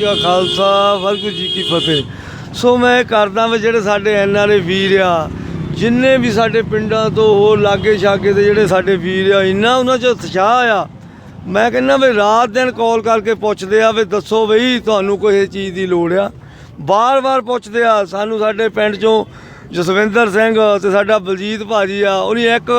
ਜੀ ਕਾ ਖਾਲਸਾ, ਵਾਹਿਗੁਰੂ ਜੀ ਕੀ ਫਤਿਹ। ਸੋ ਮੈਂ ਕਰਦਾ ਵੀ ਜਿਹੜੇ ਸਾਡੇ ਐੱਨ ਆਰ ਏ ਵੀਰ ਆ, ਜਿੰਨੇ ਵੀ ਸਾਡੇ ਪਿੰਡਾਂ ਤੋਂ ਉਹ ਲਾਗੇ ਛਾਗੇ ਦੇ ਜਿਹੜੇ ਸਾਡੇ ਵੀਰ ਆ, ਇੰਨਾ ਉਹਨਾਂ 'ਚ ਉਤਸ਼ਾਹ ਆ। ਮੈਂ ਕਹਿੰਦਾ ਵੀ ਰਾਤ ਦਿਨ ਕਾਲ ਕਰਕੇ ਪੁੱਛਦੇ ਆ ਵੀ ਦੱਸੋ ਬਈ ਤੁਹਾਨੂੰ ਕੋਈ ਚੀਜ਼ ਦੀ ਲੋੜ ਆ। ਬਾਰ-ਬਾਰ ਪੁੱਛਦੇ ਆ, ਸਾਨੂੰ ਸਾਡੇ ਪਿੰਡ ਚੋਂ ਜਸਵਿੰਦਰ ਸਿੰਘ ਤੇ ਸਾਡਾ ਬਲਜੀਤ ਭਾਜੀ ਆ, ਉਹਨੇ ਇੱਕ,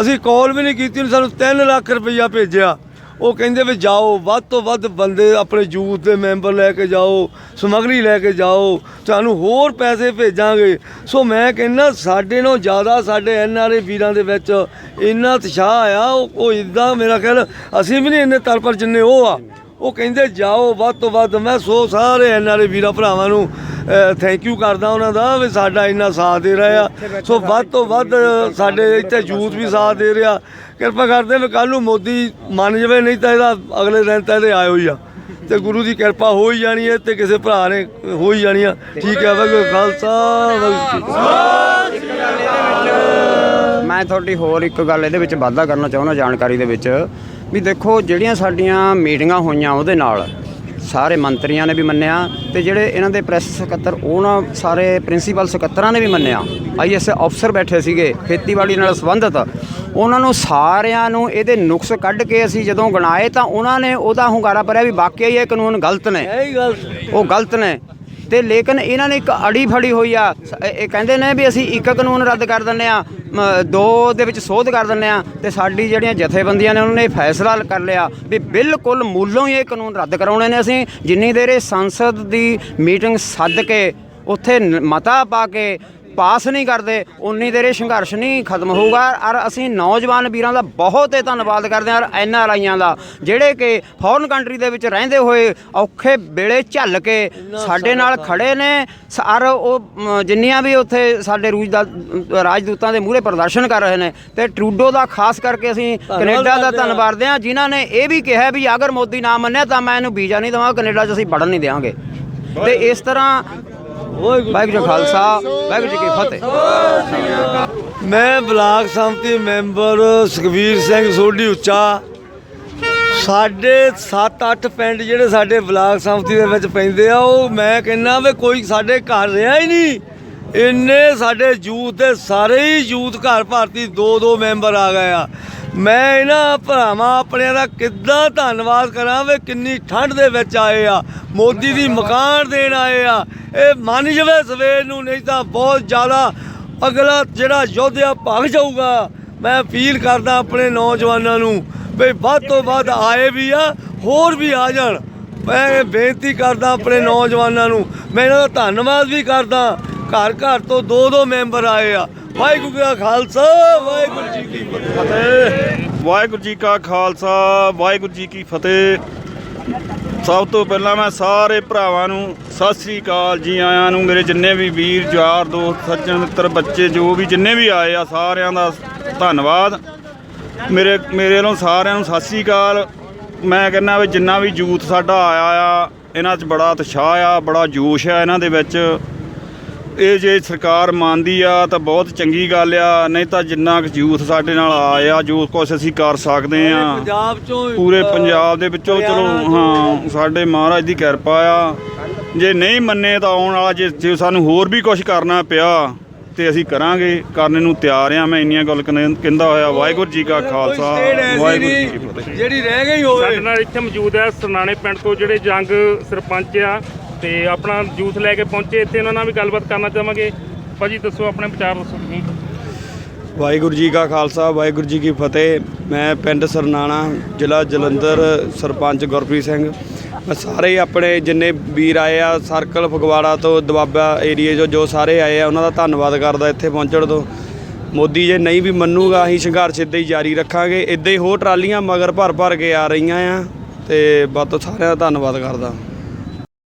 ਅਸੀਂ ਕਾਲ ਵੀ ਨਹੀਂ ਕੀਤੀ, ਉਹਨੇ ਸਾਨੂੰ 3 ਲੱਖ ਰੁਪਈਆ ਭੇਜਿਆ। ਉਹ ਕਹਿੰਦੇ ਵੀ ਜਾਓ, ਵੱਧ ਤੋਂ ਵੱਧ ਬੰਦੇ ਆਪਣੇ ਯੂਥ ਦੇ ਮੈਂਬਰ ਲੈ ਕੇ ਜਾਓ, ਸਮਗਰੀ ਲੈ ਕੇ ਜਾਓ, ਤੁਹਾਨੂੰ ਹੋਰ ਪੈਸੇ ਭੇਜਾਂਗੇ। ਸੋ ਮੈਂ ਕਹਿੰਦਾ, ਸਾਡੇ ਨਾਲੋਂ ਜ਼ਿਆਦਾ ਸਾਡੇ ਐਨਆਰਏ ਵੀਰਾਂ ਦੇ ਵਿੱਚ ਇੰਨਾ ਉਤਸ਼ਾਹ ਆ ਉਹ ਉਹ ਇਦਾਂ ਮੇਰਾ ਖਿਆਲ, ਅਸੀਂ ਵੀ ਨਹੀਂ ਇੰਨੇ ਤਲਪਰ ਜਿੰਨੇ ਉਹ ਆ। ਉਹ ਕਹਿੰਦੇ, ਜਾਓ, ਵੱਧ ਤੋਂ ਵੱਧ, ਮੈਂ ਸੋ ਸਾਰੇ ਐਨਆਰਏ ਵੀਰਾਂ ਭਰਾਵਾਂ ਨੂੰ ਥੈਂਕ ਯੂ ਕਰਦਾ ਉਹਨਾਂ ਦਾ ਵੀ ਸਾਡਾ ਇੰਨਾ ਸਾਥ ਦੇ ਰਹੇ ਆ। ਸੋ ਵੱਧ ਤੋਂ ਵੱਧ ਸਾਡੇ ਇੱਥੇ ਯੂਥ ਵੀ ਸਾਥ ਦੇ ਰਿਹਾ। ਕਿਰਪਾ ਕਰਦੇ ਵੀ ਕੱਲ ਨੂੰ ਮੋਦੀ ਮੰਨ ਜਵੇ ਨਹੀਂ ਤਾਂ ਇਹਦਾ ਅਗਲੇ ਦਿਨ ਤਾਂ ਇਹਦੇ ਆਇਓ ਹੀ ਆ। ਤੇ ਗੁਰੂ ਦੀ ਕਿਰਪਾ ਹੋ ਹੀ ਜਾਣੀ ਹੈ ਤੇ ਕਿਸੇ ਭਰਾ ਨੇ ਹੋ ਹੀ ਜਾਣੀ ਆ। ਠੀਕ ਹੈ ਵਾਹਿਗੁਰੂ ਖਾਲਸਾ ਵਾਹਿਗੁਰੂ। ਮੈਂ ਤੁਹਾਡੀ ਹੋਰ ਇੱਕ ਗੱਲ ਇਹਦੇ ਵਿੱਚ ਵਾਧਾ ਕਰਨਾ ਚਾਹੁੰਦਾ ਜਾਣਕਾਰੀ ਦੇ ਵਿੱਚ। ਵੀ ਦੇਖੋ ਜਿਹੜੀਆਂ ਸਾਡੀਆਂ ਮੀਟਿੰਗਾਂ ਹੋਈਆਂ ਉਹਦੇ ਨਾਲ ਸਾਰੇ ਮੰਤਰੀਆਂ ਨੇ ਵੀ ਮੰਨਿਆ ਤੇ ਜਿਹੜੇ ਇਹਨਾਂ ਦੇ ਪ੍ਰੈਸ ਸਕੱਤਰ ਉਹਨਾਂ ਸਾਰੇ ਪ੍ਰਿੰਸੀਪਲ ਸਕੱਤਰਾਂ ਨੇ ਵੀ ਮੰਨਿਆ। ਆਈਐਸ ਅਫਸਰ ਬੈਠੇ ਸੀਗੇ ਖੇਤੀਬਾੜੀ ਨਾਲ ਸੰਬੰਧਿਤ। ਉਹਨਾਂ ਨੂੰ ਸਾਰਿਆਂ ਨੂੰ ਇਹਦੇ ਨੁਕਸ ਕੱਢ ਕੇ ਅਸੀਂ ਜਦੋਂ ਗਣਾਏ ਤਾਂ ਉਹਨਾਂ ਨੇ ਉਹਦਾ ਹੁੰਗਾਰਾ ਭਰਿਆ ਵੀ ਵਾਕਿਆ ਹੀ ਇਹ ਕਾਨੂੰਨ ਗਲਤ ਨੇ। ਇਹੀ ਗੱਲ ਉਹ ਗਲਤ ਨੇ। ਤੇ ਲੇਕਿਨ ਇਹਨਾਂ ਨੇ ਇੱਕ ਅੜੀ ਫੜੀ ਹੋਈ ਆ। ਇਹ ਕਹਿੰਦੇ ਨੇ ਵੀ ਅਸੀਂ ਇੱਕ ਕਾਨੂੰਨ ਰੱਦ ਕਰ ਦਿੰਨੇ ਆ ਮ, ਦੋ ਦੇ ਵਿੱਚ ਸੋਧ ਕਰ ਦਿੰਦੇ ਆ ਤੇ ਸਾਡੀ ਜਿਹੜੀਆਂ ਜਥੇਬੰਦੀਆਂ ਨੇ ਉਹਨਾਂ ਨੇ ਫੈਸਲਾ ਕਰ ਲਿਆ ਵੀ ਬਿਲਕੁਲ ਮੂਲੋਂ ਹੀ ਇਹ ਕਾਨੂੰਨ ਰੱਦ ਕਰਾਉਣੇ ਨੇ ਅਸੀਂ। ਜਿੰਨੀ ਦੇਰ ਇਹ ਸੰਸਦ ਦੀ ਮੀਟਿੰਗ ਸੱਦ ਕੇ ਉੱਥੇ ਮਤਾ ਪਾ ਕੇ ਪਾਸ ਨਹੀਂ ਕਰਦੇ ਉਨੀ ਦੇਰ ਇਹ ਸੰਘਰਸ਼ ਨਹੀਂ ਖਤਮ ਹੋਊਗਾ। ਔਰ ਅਸੀਂ ਨੌਜਵਾਨ ਵੀਰਾਂ ਦਾ ਬਹੁਤ ਹੀ ਧੰਨਵਾਦ ਕਰਦੇ ਹਾਂ ਔਰ ਐਨ ਆਰ ਆਈਆਂ ਦਾ ਜਿਹੜੇ ਕਿ ਫੋਰਨ ਕੰਟਰੀ ਦੇ ਵਿੱਚ ਰਹਿੰਦੇ ਹੋਏ ਔਖੇ ਵੇਲੇ ਝੱਲ ਕੇ ਸਾਡੇ ਨਾਲ ਖੜੇ ਨੇ। ਸ- ਔਰ ਉਹ ਮ, ਜਿੰਨੀਆਂ ਵੀ ਉੱਥੇ ਸਾਡੇ ਰੂਜ ਦਾ ਰਾਜਦੂਤਾਂ ਦੇ ਮੂਹਰੇ ਪ੍ਰਦਰਸ਼ਨ ਕਰ ਰਹੇ ਨੇ ਤੇ ਟਰੂਡੋ ਦਾ ਖਾਸ ਕਰਕੇ ਅਸੀਂ ਕੈਨੇਡਾ ਦਾ। ਧੰਨਵਾਦ ਕਰਦੇ ਹਾਂ। ਜਿਨ੍ਹਾਂ ਨੇ ਇਹ ਵੀ ਕਿਹਾ ਵੀ ਅਗਰ ਮੋਦੀ ਨਾ ਮੰਨਿਆ ਤਾਂ ਮੈਂ ਇਹਨੂੰ ਵੀਜ਼ਾ ਨਹੀਂ ਦੇਵਾਂਗਾ ਕੈਨੇਡਾ 'ਚ ਅਸੀਂ ਵੜਨ ਨਹੀਂ ਦੇਵਾਂਗੇ। ਤੇ ਇਸ ਤਰ੍ਹਾਂ ਵਾਹਿਗੁਰੂ ਜੀ ਖਾਲਸਾ, ਵਾਹਿਗੁਰੂ ਜੀ ਕੀ ਫਤਿਹ। ਮੈਂ ਬਲਾਕ ਸੰਮਤੀ ਮੈਂਬਰ ਸੁਖਵੀਰ ਸਿੰਘ ਸੋਢੀ ਉੱਚਾ। ਸਾਡੇ 7-8 ਪਿੰਡ ਜਿਹੜੇ ਸਾਡੇ ਬਲਾਕ ਸੰਮਤੀ ਦੇ ਵਿੱਚ ਪੈਂਦੇ ਆ, ਉਹ ਮੈਂ ਕਹਿੰਦਾ ਵੀ ਕੋਈ ਸਾਡੇ ਘਰ ਰਿਹਾ ਹੀ ਨਹੀਂ। ਇੰਨੇ ਸਾਡੇ ਯੂਥ ਦੇ ਸਾਰੇ ਹੀ ਯੂਥ ਘਰ ਭਾਰਤੀ ਦੋ ਦੋ ਮੈਂਬਰ ਆ ਗਏ ਆ। ਮੈਂ ਇਹਨਾਂ ਭਰਾਵਾਂ ਆਪਣਿਆਂ ਦਾ ਕਿੱਦਾਂ ਧੰਨਵਾਦ ਕਰਾਂ ਵੀ ਕਿੰਨੀ ਠੰਡ ਦੇ ਵਿੱਚ ਆਏ ਆ। ਮੋਦੀ ਦੀ ਮਕਾਨ ਦੇਣ ਆਏ ਆ। ਇਹ ਮੰਨ ਜਵੇ ਸਵੇਰ ਨੂੰ, ਨਹੀਂ ਤਾਂ ਬਹੁਤ ਜ਼ਿਆਦਾ ਅਗਲਾ ਜਿਹੜਾ ਯੋਧਿਆ ਭੱਗ ਜਾਊਗਾ। ਮੈਂ ਅਪੀਲ ਕਰਦਾ ਆਪਣੇ ਨੌਜਵਾਨਾਂ ਨੂੰ ਵੀ ਵੱਧ ਤੋਂ ਵੱਧ ਆਏ ਵੀ ਆ, ਹੋਰ ਵੀ ਆ ਜਾਣ। ਮੈਂ ਬੇਨਤੀ ਕਰਦਾ ਆਪਣੇ ਨੌਜਵਾਨਾਂ ਨੂੰ। ਮੈਂ ਇਹਨਾਂ ਦਾ ਧੰਨਵਾਦ ਵੀ ਕਰਦਾ। ਘਰ ਘਰ ਤੋਂ ਦੋ ਦੋ ਮੈਂਬਰ ਆਏ ਆ। ਵਾਹਿਗੁਰੂ ਜੀ ਕਾ ਖਾਲਸਾ, ਵਾਹਿਗੁਰੂ ਜੀ ਕੀ ਫਤਿਹ। ਵਾਹਿਗੁਰੂ ਜੀ ਕਾ ਖਾਲਸਾ, ਵਾਹਿਗੁਰੂ ਜੀ ਕੀ ਫਤਿਹ। ਸਭ ਤੋਂ ਪਹਿਲਾਂ ਮੈਂ ਸਾਰੇ ਭਰਾਵਾਂ ਨੂੰ ਸਤਿ ਸ੍ਰੀ ਅਕਾਲ ਜੀ ਆਇਆਂ ਨੂੰ, ਮੇਰੇ ਜਿੰਨੇ ਵੀ ਵੀਰ, ਯਾਰ, ਦੋਸਤ, ਸੱਜਣ, ਮਿੱਤਰ, ਬੱਚੇ, ਜੋ ਵੀ ਜਿੰਨੇ ਵੀ ਆਏ ਆ, ਸਾਰਿਆਂ ਦਾ ਧੰਨਵਾਦ। ਮੇਰੇ ਮੇਰੇ ਵੱਲੋਂ ਸਾਰਿਆਂ ਨੂੰ ਸਤਿ ਸ੍ਰੀ ਅਕਾਲ। ਮੈਂ ਕਹਿੰਦਾ ਵੀ ਜਿੰਨਾ ਵੀ ਯੂਥ ਸਾਡਾ ਆਇਆ ਆ, ਇਹਨਾਂ 'ਚ ਬੜਾ ਉਤਸ਼ਾਹ ਆ, ਬੜਾ ਜੋਸ਼ ਆ ਇਹਨਾਂ ਦੇ ਵਿੱਚ। ਇਹ ਜੇ ਸਰਕਾਰ ਮੰਨਦੀ ਆ ਤਾਂ ਬਹੁਤ ਚੰਗੀ ਗੱਲ ਆ ਨਹੀਂ ਤਾਂ ਜਿੰਨਾ ਕੁ ਯੂਥ ਸਾਡੇ ਨਾਲ ਆਇਆ ਜੋ ਕੁਛ ਅਸੀਂ ਕਰ ਸਕਦੇ ਆ। ਪੰਜਾਬ ਚੋਂ ਪੂਰੇ ਪੰਜਾਬ ਦੇ ਵਿੱਚੋਂ ਚਲੋ ਹਾਂ ਸਾਡੇ ਮਹਾਰਾਜ ਦੀ ਕਿਰਪਾ ਆ। ਜੇ ਨਹੀਂ ਮੰਨੇ ਤਾਂ ਆਉਣ ਵਾਲਾ ਜੇ ਜੇ ਸਾਨੂੰ ਹੋਰ ਵੀ ਕੁਝ ਕਰਨਾ ਪਿਆ ਤੇ ਅਸੀਂ ਕਰਾਂਗੇ ਕਰਨ ਨੂੰ ਤਿਆਰ ਆ। ਮੈਂ ਇੰਨੀਆਂ ਗੱਲ ਕਹਿੰ- ਕਹਿੰਦਾ ਹੋਇਆ ਵਾਹਿਗੁਰੂ ਜੀ ਕਾ ਖਾਲਸਾ ਵਾਹਿਗੁਰੂ ਜੀ ਕੀ ਫਤਿਹ। ਜਿਹੜੀ ਰਹਿ ਗਈ ਹੋਵੇ। ਸਾਡੇ ਨਾਲ ਇੱਥੇ ਮੌਜੂਦ ਹੈ ਸਰਨਾਣੇ ਪਿੰਡ ਤੋਂ ਜਿਹੜੇ ਜੰਗ ਸਰਪੰਚ ਆ ਤੇ ਆਪਣਾ ਯੂਥ ਲੈ ਕੇ ਪਹੁੰਚੇ, ਇੱਥੇ ਉਹਨਾਂ ਨਾਲ ਵੀ ਗੱਲਬਾਤ ਕਰਨਾ ਚਾਹਾਂਗੇ। ਭਾਜੀ, ਦੱਸੋ, ਆਪਣੇ ਵਿਚਾਰ ਦੱਸੋ ਤੁਸੀਂ। ਵਾਹਿਗੁਰੂ ਜੀ ਕਾ ਖਾਲਸਾ, ਵਾਹਿਗੁਰੂ ਜੀ ਕੀ ਫਤਿਹ। ਮੈਂ ਪਿੰਡ ਸਰਨਾਣਾ, ਜ਼ਿਲ੍ਹਾ ਜਲੰਧਰ, ਸਰਪੰਚ ਗੁਰਪ੍ਰੀਤ ਸਿੰਘ। ਮੈਂ ਸਾਰੇ ਆਪਣੇ ਜਿੰਨੇ ਵੀਰ ਆਏ ਆ, ਸਰਕਲ ਫਗਵਾੜਾ ਤੋਂ ਦਵਾਬਾ ਏਰੀਏ ਜੋ ਜੋ ਸਾਰੇ ਆਏ ਆ, ਉਹਨਾਂ ਦਾ ਧੰਨਵਾਦ ਕਰਦਾ ਇੱਥੇ ਪਹੁੰਚਣ ਤੋਂ। ਮੋਦੀ ਜੇ ਨਹੀਂ ਵੀ ਮੰਨੂਗਾ, ਅਸੀਂ ਸੰਘਰਸ਼ ਇੱਦਾਂ ਹੀ ਜਾਰੀ ਰੱਖਾਂਗੇ। ਇੱਦਾਂ ਹੀ ਹੋਰ ਟਰਾਲੀਆਂ ਮਗਰ ਭਰ ਭਰ ਕੇ ਆ ਰਹੀਆਂ ਆ, ਤੇ ਬਹੁਤ ਸਾਰਿਆਂ ਦਾ ਧੰਨਵਾਦ ਕਰਦਾ।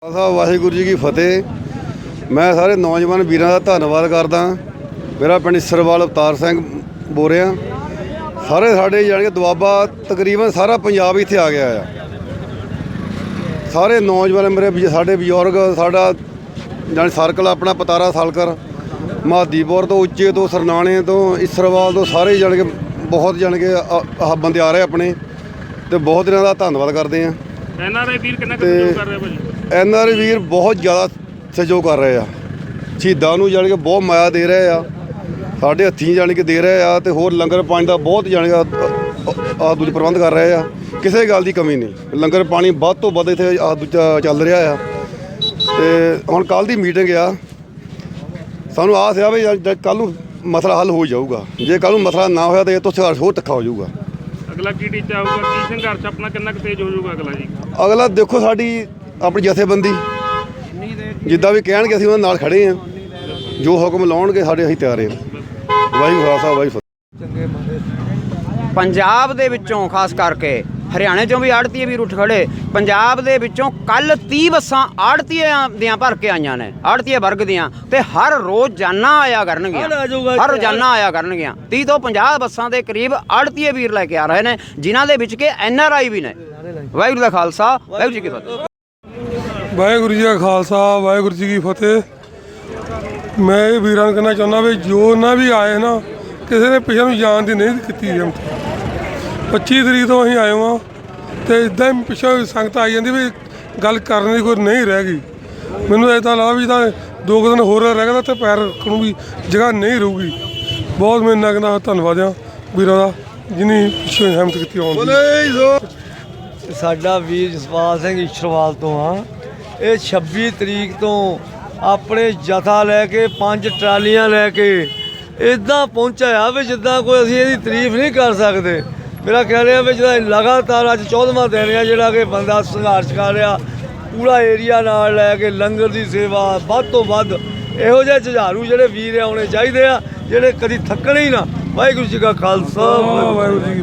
ਖਾਲਸਾ ਵਾਹਿਗੁਰੂ ਜੀ ਕੀ ਫਤਿਹ। ਮੈਂ ਸਾਰੇ ਨੌਜਵਾਨ ਵੀਰਾਂ ਦਾ ਧੰਨਵਾਦ ਕਰਦਾ। ਮੇਰਾ ਪਿੰਡ ਸਰਵਾਲ ਅਵਤਾਰ ਸਿੰਘ ਬੋਲ ਰਿਹਾ ਸਾਰੇ ਸਾਡੇ ਜਾਣੀ ਕਿ ਦੁਆਬਾ ਤਕਰੀਬਨ ਸਾਰਾ ਪੰਜਾਬ ਇੱਥੇ ਆ ਗਿਆ ਆ। ਸਾਰੇ ਨੌਜਵਾਨ ਮੇਰੇ ਸਾਡੇ ਬਜ਼ੁਰਗ, ਸਾਡਾ ਜਾਣੀ ਸਰਕਲ ਆਪਣਾ ਪਤਾਰਾ ਸਾਲਕਰ, ਮਹਾਦੀਪੁਰ ਤੋਂ ਉੱਚੇ ਤੋਂ ਸਰਨਾਣੇ ਤੋਂ ਇਸਰਵਾਲ ਤੋਂ ਸਾਰੇ ਜਾਣੀ ਕਿ ਬਹੁਤ ਜਾਣੀ ਕਿ ਆਹ ਬੰਦੇ ਆ ਰਹੇ ਆਪਣੇ। ਤੇ ਬਹੁਤ ਇਹਨਾਂ ਦਾ ਧੰਨਵਾਦ ਕਰਦੇ ਆ। ਐਨਆਰਆਈ ਵੀਰ ਕਿੰਨਾ ਕੁ ਤੇ- ਸਹਿਯੋਗ ਕਰ ਰਿਹਾ ਭਾਜੀ? ਐਨ ਆਰ ਵੀਰ ਬਹੁਤ ਜ਼ਿਆਦਾ ਸਹਿਯੋਗ ਕਰ ਰਹੇ ਆ। ਸ਼ਹੀਦਾਂ ਨੂੰ ਜਾਣ ਕੇ ਬਹੁਤ ਮਾਇਆ ਦੇ ਰਹੇ ਆ। ਸਾਡੇ ਹੱਥੀਂ ਜਾਣ ਕੇ ਦੇ ਰਹੇ ਆ ਤੇ ਹੋਰ ਲੰਗਰ ਪਾਣੀ ਦਾ ਬਹੁਤ ਜਾਣ ਕੇ ਆ ਦੂਜੇ ਪ੍ਰਬੰਧ ਕਰ ਰਹੇ ਆ। ਕਿਸੇ ਗੱਲ ਦੀ ਕਮੀ ਨਹੀਂ। ਲੰਗਰ ਪਾਣੀ ਵੱਧ ਤੋਂ ਵੱਧ ਇੱਥੇ ਆ ਦੂਜਾ ਚੱਲ ਰਿਹਾ ਆ। ਤੇ ਹੁਣ ਕੱਲ ਦੀ ਮੀਟਿੰਗ ਆ। ਸਾਨੂੰ ਆਸ ਆ ਵੀ ਕੱਲ ਨੂੰ ਮਸਲਾ ਹੱਲ ਹੋ ਜਾਊਗਾ। ਜੇ ਕੱਲ ਨੂੰ ਮਸਲਾ ਨਾ ਹੋਇਆ ਤੇ ਇਹ ਤੋਂ ਹੋਰ ਤਿੱਖਾ ਹੋ ਜਾਊਗਾ। ਅਗਲਾ ਕੀ ਟੀਚਾ ਹੋਊਗਾ? ਕੀ ਸੰਘਰਸ਼ ਆਪਣਾ ਕਿੰਨਾ ਕੁ ਤੇਜ਼ ਹੋ ਜਾਊਗਾ ਅਗਲਾ ਜੀ? ਅਗਲਾ ਦੇਖੋ ਸਾਡੀ ਆਪਣੀ ਜਥੇਬੰਦੀ। ਜਿੱਦਾਂ ਵੀ ਕਹਿਣਗੇ ਅਸੀਂ ਉਹਨਾਂ ਨਾਲ ਖੜੇ ਆ ਜੋ ਹੁਕਮ ਲਾਉਣਗੇ ਸਾਡੇ ਅਸੀਂ ਤਿਆਰ ਹਾਂ। ਵਾਹਿਗੁਰੂ ਖਾਲਸਾ ਵਾਹਿਗੁਰੂ ਫਤਿਹ। ਪੰਜਾਬ ਦੇ ਵਿੱਚੋਂ ਖਾਸ ਕਰਕੇ ਹਰਿਆਣੇ ਚੋਂ ਵੀ ਆੜਤੀਏ ਵੀ ਉੱਠ ਖੜੇ ਪੰਜਾਬ ਦੇ ਵਿੱਚੋਂ ਕੱਲ 30 ਬੱਸਾਂ ਆੜਤੀਆਂ ਦੀਆਂ ਭਰ ਕੇ ਆਈਆਂ ਨੇ ਆੜਤੀਏ ਵਰਗ ਦੀਆਂ ਤੇ ਹਰ ਰੋਜ਼ਾਨਾ ਆਇਆ ਕਰਨਗੀਆਂ। ਹਰ ਆ ਰੋਜ਼ਾਨਾ ਆਇਆ ਕਰਨਗੀਆਂ। 30 ਤੋਂ 50 ਬੱਸਾਂ ਦੇ ਕਰੀਬ ਆੜਤੀਏ ਵੀਰ ਲੈ ਕੇ ਆ ਰਹੇ ਨੇ ਜਿਨ੍ਹਾਂ ਦੇ ਵਿੱਚ ਕਿ ਐਨ ਆਰ ਆਈ ਵੀ ਨੇ। ਵਾਹਿਗੁਰੂ ਦਾ ਖਾਲਸਾ ਵਾਹਿਗੁਰੂ ਜੀ ਕੀ ਫਤਿਹ। ਵਾਹਿਗੁਰੂ ਜੀ ਕਾ ਖਾਲਸਾ ਵਾਹਿਗੁਰੂ ਜੀ ਕੀ ਫਤਿਹ। ਮੈਂ ਇਹ ਵੀਰਾਂ ਨੂੰ ਕਹਿਣਾ ਚਾਹੁੰਦਾ ਵੀ ਜੋ ਨਾ ਵੀ ਆਏ ਨਾ ਕਿਸੇ ਨੇ ਪਿਛੇ ਨੂੰ ਜਾਣ ਦੀ ਨਹੀਂ ਕੀਤੀ ਹਿੰਮਤ 25 ਤਰੀਕ ਤੋਂ ਅਸੀਂ ਆਏ ਹਾਂ ਤੇ ਇਦਾਂ ਹੀ ਪਿੱਛੋਂ ਸੰਗਤ ਆਈ ਜਾਂਦੀ ਵੀ ਗੱਲ ਕਰਨ ਦੀ ਕੋਈ ਨਹੀਂ ਰਹਿ ਗਈ। ਮੈਨੂੰ ਇਦਾਂ ਲੱਗਦਾ ਵੀ ਤਾਂ ਦੋ ਕੁ ਦਿਨ ਹੋਰ ਰਹਿ ਗਿਆ ਤਾਂ ਪੈਰ ਰੱਖਣ ਨੂੰ ਵੀ ਜਗ੍ਹਾ ਨਹੀਂ ਰਹੂਗੀ। ਬਹੁਤ ਮੈਂ ਇੰਨਾ ਕਹਿੰਦਾ ਧੰਨਵਾਦ ਆ ਵੀਰਾਂ ਦਾ ਜਿਨੀ ਪਿੱਛੋਂ ਹਿੰਮਤ ਕੀਤੀ ਆਉਣ ਦੀ। ਸਾਡਾ ਵੀਰ ਜਸਪਾਲ ਸਿੰਘ ਈਸ਼ਰਵਾਲ ਤੋਂ ਆ। ਇਹ 26 ਤਰੀਕ ਤੋਂ ਆਪਣੇ ਜਥਾ ਲੈ ਕੇ, ਪੰਜ ਟਰਾਲੀਆਂ ਲੈ ਕੇ ਇਦਾਂ ਪਹੁੰਚਿਆ ਵੀ ਜਿੱਦਾਂ ਕੋਈ ਅਸੀਂ ਇਹਦੀ ਤਾਰੀਫ ਨਹੀਂ ਕਰ ਸਕਦੇ। ਮੇਰਾ ਖਿਆਲ ਰਿਹਾ ਵੀ ਜਿਹੜਾ ਲਗਾਤਾਰ ਅੱਜ 14ਵਾਂ ਦਿਨ ਆ, ਜਿਹੜਾ ਕਿ ਬੰਦਾ ਸੰਘਰਸ਼ ਕਰ ਰਿਹਾ, ਪੂਰਾ ਏਰੀਆ ਨਾਲ ਲੈ ਕੇ ਲੰਗਰ ਦੀ ਸੇਵਾ, ਵੱਧ ਤੋਂ ਵੱਧ ਇਹੋ ਜਿਹੇ ਜੁਝਾਰੂ ਜਿਹੜੇ ਵੀਰ ਆਉਣੇ ਚਾਹੀਦੇ ਆ, ਜਿਹੜੇ ਕਦੀ ਥੱਕਣੇ ਹੀ ਨਾ। ਵਾਹਿਗੁਰੂ ਜੀ ਕਾ ਖਾਲਸਾ, ਵਾਹਿਗੁਰੂ ਜੀ ਕੀ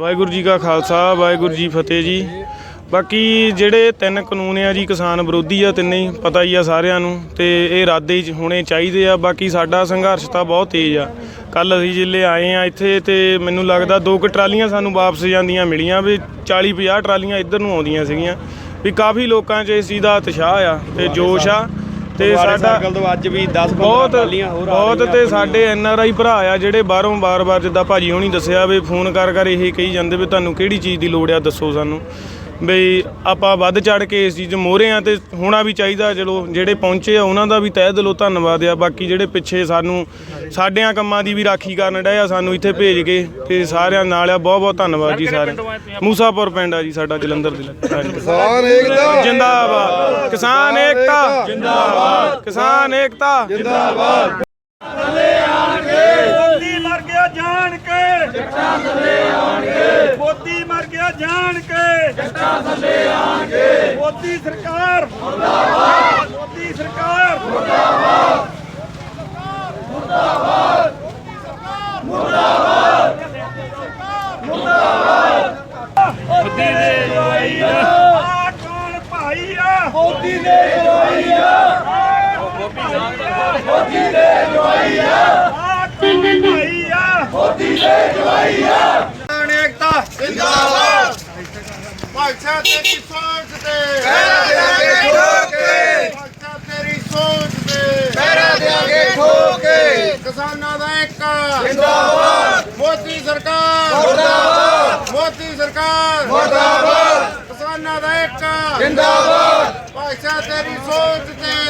ਵਾਹਿਗੁਰੂ ਜੀ ਕਾ ਖਾਲਸਾ, ਵਾਹਿਗੁਰੂ ਜੀ ਫਤਿਹ ਜੀ। ਬਾਕੀ ਜਿਹੜੇ ਤਿੰਨ ਕਾਨੂੰਨ ਆ ਜੀ, ਕਿਸਾਨ ਵਿਰੋਧੀ ਆ ਤਿੰਨੇ ਹੀ ਪਤਾ ਹੀ ਆ ਸਾਰਿਆਂ ਨੂੰ, ਤੇ ਇਹ ਰਾਦੇ ਚ ਹੋਣੇ ਚਾਹੀਦੇ ਆ। ਬਾਕੀ ਸਾਡਾ ਸੰਘਰਸ਼ ਤਾਂ ਬਹੁਤ ਤੇਜ਼ ਆ। ਕੱਲ ਅਸੀਂ ਜਿੱਲੇ ਆਏ ਆ ਇੱਥੇ ਤੇ ਮੈਨੂੰ ਲੱਗਦਾ ਦੋ ਕੁ ਟਰਾਲੀਆਂ ਸਾਨੂੰ ਵਾਪਸ ਜਾਂਦੀਆਂ ਮਿਲੀਆਂ, ਵੀ 40 50 ਟਰਾਲੀਆਂ ਇੱਧਰ ਨੂੰ ਆਉਂਦੀਆਂ ਸੀਗੀਆਂ। ਵੀ ਕਾਫੀ ਲੋਕਾਂ 'ਚ ਇਸ ਚੀਜ਼ ਦਾ ਉਤਸ਼ਾਹ ਆ ਤੇ ਜੋਸ਼ ਆ। ਤੇ ਸਾਡਾ ਤੋਂ ਅੱਜ ਵੀ 10 ਬਹੁਤ ਬਹੁਤ ਤੇ ਸਾਡੇ ਐਨ ਆਰ ਆਈ ਭਰਾ ਆ ਜਿਹੜੇ ਬਾਹਰੋਂ ਬਾਰ-ਬਾਰ ਜਿੱਦਾਂ ਭਾਜੀ ਹੋਣੀ ਦੱਸਿਆ ਵੀ ਫੋਨ ਕਰ ਕਰ ਇਹ ਕਹੀ ਜਾਂਦੇ ਵੀ ਤੁਹਾਨੂੰ ਕਿਹੜੀ ਚੀਜ਼ ਦੀ ਲੋੜ ਆ ਦੱਸੋ ਸਾਨੂੰ। ਬਈ ਆਪਾਂ ਵੱਧ ਚੜ ਕੇ ਇਸ ਚੀਜ਼ ਮੋਹਰੇ ਆ ਤੇ ਹੋਣਾ ਵੀ ਚਾਹੀਦਾ ਚਲੋ ਜਿਹੜੇ ਪਹੁੰਚੇ ਆ ਉਹਨਾਂ ਦਾ ਵੀ ਤਹਿ ਦਿਲੋਂ ਧੰਨਵਾਦ ਆ। ਬਾਕੀ ਜਿਹੜੇ ਪਿੱਛੇ ਸਾਨੂੰ ਸਾਡਿਆਂ ਕੰਮਾਂ ਦੀ ਵੀ ਰਾਖੀ ਕਰਨ ਡਏ ਆ ਸਾਨੂੰ ਇੱਥੇ ਭੇਜ ਕੇ ਤੇ ਸਾਰਿਆਂ ਨਾਲ ਆ। ਬਹੁਤ ਬਹੁਤ ਧੰਨਵਾਦ ਜੀ ਸਾਰਿਆਂ ਮੂਸਾਪੁਰ ਪਿੰਡ ਆ ਜੀ ਸਾਡਾ ਜਲੰਧਰ ਜ਼ਿਲ੍ਹਾ। ਕਿਸਾਨ ਏਕਤਾ। ਜਿੰਦਾਬਾਦ। ਕਿਸਾਨ ਏਕਤਾ। ਜਿੰਦਾਬਾਦ। ਕਿਸਾਨ ਏਕਤਾ। ਮੋਦੀ ਮਰ ਗਿਆ ਜਾਣ ਕੇ। ਜੱਟਾਂ ਥੱਲੇ ਆਣਗੇ ਮੋਦੀ ਮਰ ਗਿਆ ਜਾਣ ਕੇ। ਮੋਦੀ ਸਰਕਾਰ ਮੁਰਦਾਬਾਦ ਮੋਦੀ ਸਰਕਾਰ ਮੋਦੀ ਦੇ ਜਵਾਈ ਆ ਆ ਕੌਣ ਭਾਈ ਆ ਮੋਦੀ ਦੇ ਜਵਾਈ ਆ ਮੋਦੀ ਦੇ ਜਵਾਈ ਆ ਆ ਕੌਣ ਭਾਈ ਆ ਮੋਦੀ ਦੇ ਜਵਾਈ ਆ ਏਕਤਾ ਜਿੰਦਾਬਾਦ ਭਾਈਚਾਰਾ ਤੇਰੀ ਸੋਚ ਤੇ। ਪਹਿਰਾ ਦੇਾਂਗੇ ਠੋਕੇ। ਭਾਈਚਾਰਾ ਤੇਰੀ ਸੋਚ ਤੇ। ਪਹਿਰਾ ਦੇਾਂਗੇ ਠੋਕੇ। ਕਿਸਾਨਾਂ ਦਾ ਇੱਕ। ਜਿੰਦਾਬਾਦ। ਮੋਦੀ ਸਰਕਾਰ। ਮੁਰਦਾਬਾਦ। ਮੋਦੀ ਸਰਕਾਰ। ਮੁਰਦਾਬਾਦ। ਕਿਸਾਨਾਂ ਦਾ ਇੱਕ। ਜਿੰਦਾਬਾਦ। ਭਾਈਚਾਰਾ ਤੇਰੀ ਸੋਚ ਤੇ।